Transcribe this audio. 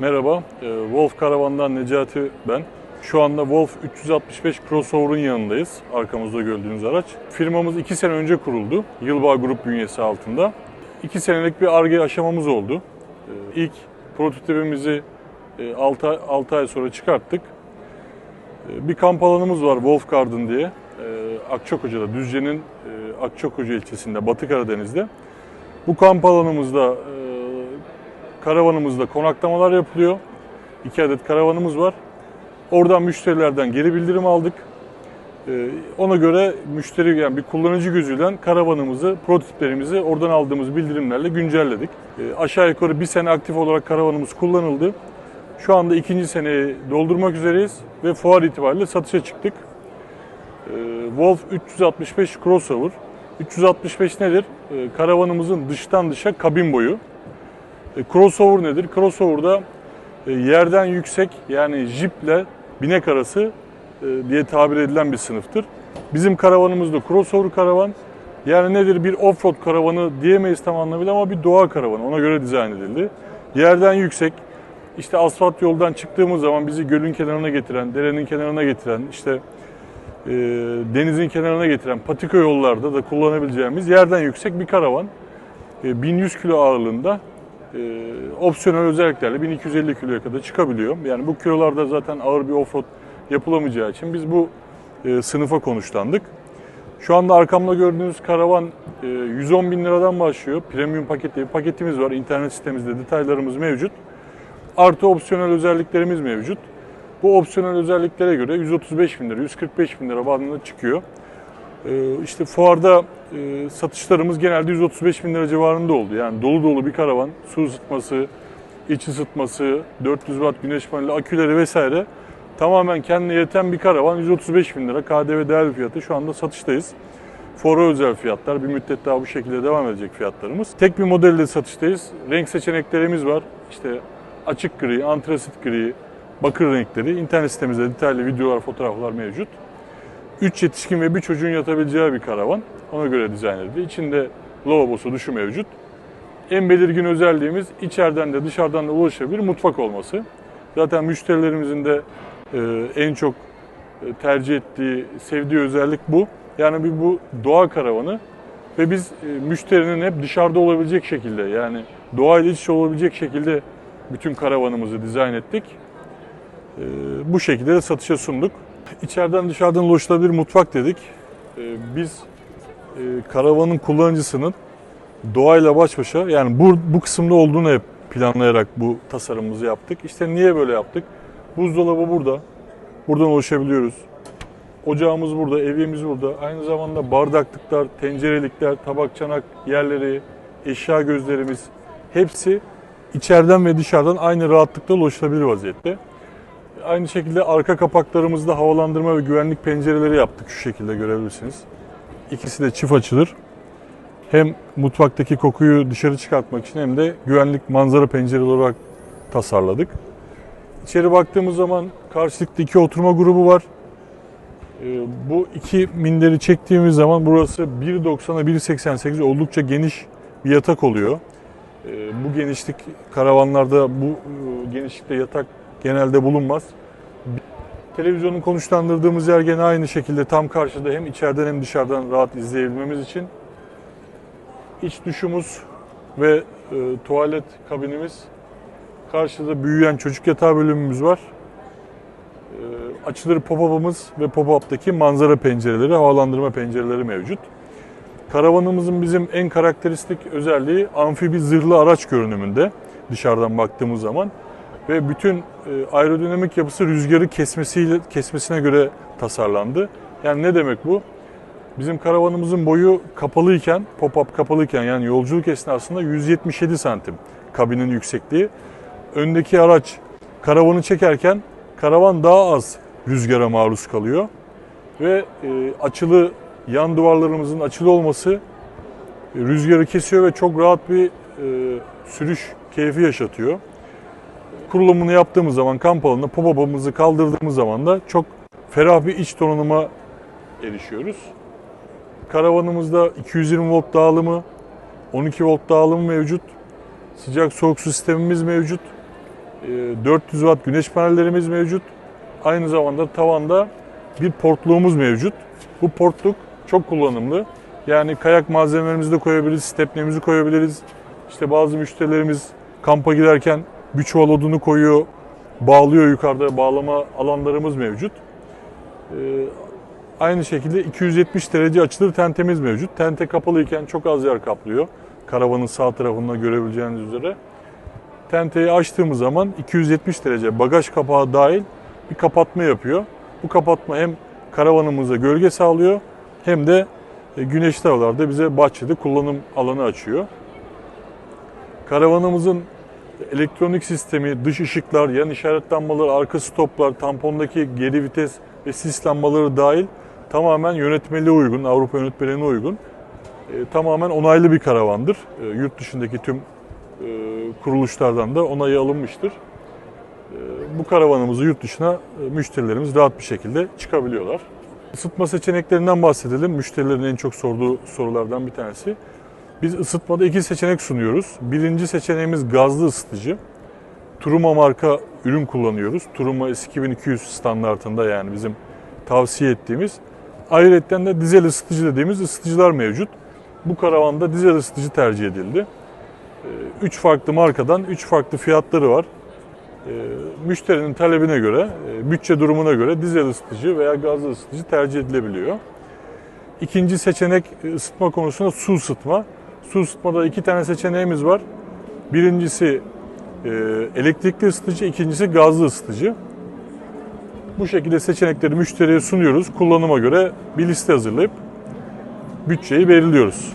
Merhaba, e, Wolf Karavan'dan Necati ben. Şu anda Wolf 365 Crossover'ın yanındayız. Arkamızda gördüğünüz araç. Firmamız 2 sene önce kuruldu. Yılbağ Grup bünyesi altında. 2 senelik bir ARGE aşamamız oldu. E, İlk prototipimizi 6 ay, 6 ay sonra çıkarttık. E, Bir kamp alanımız var Wolf Garden diye. E, Akçakoca'da, Düzce'nin e, Akçakoca ilçesinde, Batı Karadeniz'de. Bu kamp alanımızda e, karavanımızda konaklamalar yapılıyor. İki adet karavanımız var. Oradan müşterilerden geri bildirim aldık. Ee, Ona göre müşteri yani bir kullanıcı gözüyle karavanımızı, prototiplerimizi oradan aldığımız bildirimlerle güncelledik. Ee, Aşağı yukarı bir sene aktif olarak karavanımız kullanıldı. Şu anda ikinci seneyi doldurmak üzereyiz ve fuar itibariyle satışa çıktık. Ee, Wolf 365 Crossover. 365 nedir? Karavanımızın dıştan dışa kabin boyu. E, Crossover nedir? Crossover'da e, yerden yüksek yani jiple binek arası e, diye tabir edilen bir sınıftır. Bizim karavanımız da crossover karavan. Yani nedir? Bir offroad karavanı diyemeyiz tam anlamıyla ama bir doğa karavanı. Ona göre dizayn edildi. Yerden yüksek, işte asfalt yoldan çıktığımız zaman bizi gölün kenarına getiren, derenin kenarına getiren, işte e, denizin kenarına getiren patika yollarda da kullanabileceğimiz yerden yüksek bir karavan. E, 1100 kilo ağırlığında e, opsiyonel özelliklerle 1250 kiloya kadar çıkabiliyor. Yani bu kilolarda zaten ağır bir offroad yapılamayacağı için biz bu e, sınıfa konuşlandık. Şu anda arkamda gördüğünüz karavan e, 110 bin liradan başlıyor. Premium paket diye bir paketimiz var. İnternet sitemizde detaylarımız mevcut. Artı opsiyonel özelliklerimiz mevcut. Bu opsiyonel özelliklere göre 135 bin lira, 145 bin lira bandında çıkıyor. Ee, işte fuarda e, satışlarımız genelde 135 bin lira civarında oldu. Yani dolu dolu bir karavan, su ısıtması, iç ısıtması, 400 watt güneş paneli, aküleri vesaire tamamen kendine yeten bir karavan 135 bin lira KDV değerli fiyatı şu anda satıştayız. Fuara özel fiyatlar, bir müddet daha bu şekilde devam edecek fiyatlarımız. Tek bir modelde satıştayız. Renk seçeneklerimiz var. İşte açık gri, antrasit gri, bakır renkleri. İnternet sitemizde detaylı videolar, fotoğraflar mevcut. 3 yetişkin ve bir çocuğun yatabileceği bir karavan. Ona göre dizayn edildi. İçinde lavabosu, duşu mevcut. En belirgin özelliğimiz içeriden de dışarıdan da ulaşabilir mutfak olması. Zaten müşterilerimizin de e, en çok e, tercih ettiği, sevdiği özellik bu. Yani bir bu doğa karavanı ve biz e, müşterinin hep dışarıda olabilecek şekilde yani doğayla iç içe olabilecek şekilde bütün karavanımızı dizayn ettik. Bu şekilde de satışa sunduk. İçeriden dışarıdan ulaşılabilir mutfak dedik. Ee, Biz e, karavanın kullanıcısının doğayla baş başa yani bu, bu kısımda olduğunu hep planlayarak bu tasarımımızı yaptık. İşte niye böyle yaptık? Buzdolabı burada. Buradan ulaşabiliyoruz. Ocağımız burada, evimiz burada. Aynı zamanda bardaklıklar, tencerelikler, tabak çanak yerleri, eşya gözlerimiz hepsi içeriden ve dışarıdan aynı rahatlıkla ulaşılabilir vaziyette. Aynı şekilde arka kapaklarımızda havalandırma ve güvenlik pencereleri yaptık şu şekilde görebilirsiniz. İkisi de çift açılır. Hem mutfaktaki kokuyu dışarı çıkartmak için hem de güvenlik manzara pencereleri olarak tasarladık. İçeri baktığımız zaman karşılıklı iki oturma grubu var. Ee, Bu iki minderi çektiğimiz zaman burası 1.90'a 1.88 oldukça geniş bir yatak oluyor. Ee, Bu genişlik karavanlarda bu e, genişlikte yatak genelde bulunmaz. Televizyonun konuşlandırdığımız yer gene aynı şekilde tam karşıda hem içeriden hem dışarıdan rahat izleyebilmemiz için. İç duşumuz ve e, tuvalet kabinimiz. Karşıda büyüyen çocuk yatağı bölümümüz var. E, açılır pop-up'ımız ve pop-up'taki manzara pencereleri, havalandırma pencereleri mevcut. Karavanımızın bizim en karakteristik özelliği amfibi zırhlı araç görünümünde dışarıdan baktığımız zaman ve bütün e, aerodinamik yapısı rüzgarı kesmesiyle kesmesine göre tasarlandı. Yani ne demek bu? Bizim karavanımızın boyu kapalıyken, pop-up kapalıyken yani yolculuk esnasında 177 santim kabinin yüksekliği. Öndeki araç karavanı çekerken karavan daha az rüzgara maruz kalıyor. Ve e, açılı yan duvarlarımızın açılı olması e, rüzgarı kesiyor ve çok rahat bir e, sürüş keyfi yaşatıyor kurulumunu yaptığımız zaman kamp alanında pop-up'ımızı kaldırdığımız zaman da çok ferah bir iç donanıma erişiyoruz. Karavanımızda 220 volt dağılımı, 12 volt dağılımı mevcut. Sıcak soğuk su sistemimiz mevcut. e, 400 watt güneş panellerimiz mevcut. Aynı zamanda tavanda bir portluğumuz mevcut. Bu portluk çok kullanımlı. Yani kayak malzemelerimizi de koyabiliriz, stepnemizi koyabiliriz. İşte bazı müşterilerimiz kampa giderken bir çuval odunu koyuyor, bağlıyor yukarıda bağlama alanlarımız mevcut. Ee, aynı şekilde 270 derece açılır tentemiz mevcut. Tente kapalıyken çok az yer kaplıyor. Karavanın sağ tarafında görebileceğiniz üzere. Tenteyi açtığımız zaman 270 derece bagaj kapağı dahil bir kapatma yapıyor. Bu kapatma hem karavanımıza gölge sağlıyor hem de e, güneşli havalarda bize bahçede kullanım alanı açıyor. Karavanımızın elektronik sistemi, dış ışıklar, yan işaret arka stoplar, tampondaki geri vites ve sis lambaları dahil tamamen yönetmeliğe uygun, Avrupa yönetmeliğine uygun. e, tamamen onaylı bir karavandır. E, yurt dışındaki tüm e, kuruluşlardan da onayı alınmıştır. E, bu karavanımızı yurt dışına e, müşterilerimiz rahat bir şekilde çıkabiliyorlar. Isıtma seçeneklerinden bahsedelim. Müşterilerin en çok sorduğu sorulardan bir tanesi. Biz ısıtmada iki seçenek sunuyoruz. Birinci seçeneğimiz gazlı ısıtıcı. Turuma marka ürün kullanıyoruz. Turuma S2200 standartında yani bizim tavsiye ettiğimiz. Ayrıca de dizel ısıtıcı dediğimiz ısıtıcılar mevcut. Bu karavanda dizel ısıtıcı tercih edildi. 3 farklı markadan 3 farklı fiyatları var. Ee, Müşterinin talebine göre, e, bütçe durumuna göre dizel ısıtıcı veya gazlı ısıtıcı tercih edilebiliyor. İkinci seçenek e, ısıtma konusunda su ısıtma. Su ısıtmada iki tane seçeneğimiz var. Birincisi e, elektrikli ısıtıcı, ikincisi gazlı ısıtıcı. Bu şekilde seçenekleri müşteriye sunuyoruz. Kullanıma göre bir liste hazırlayıp bütçeyi belirliyoruz.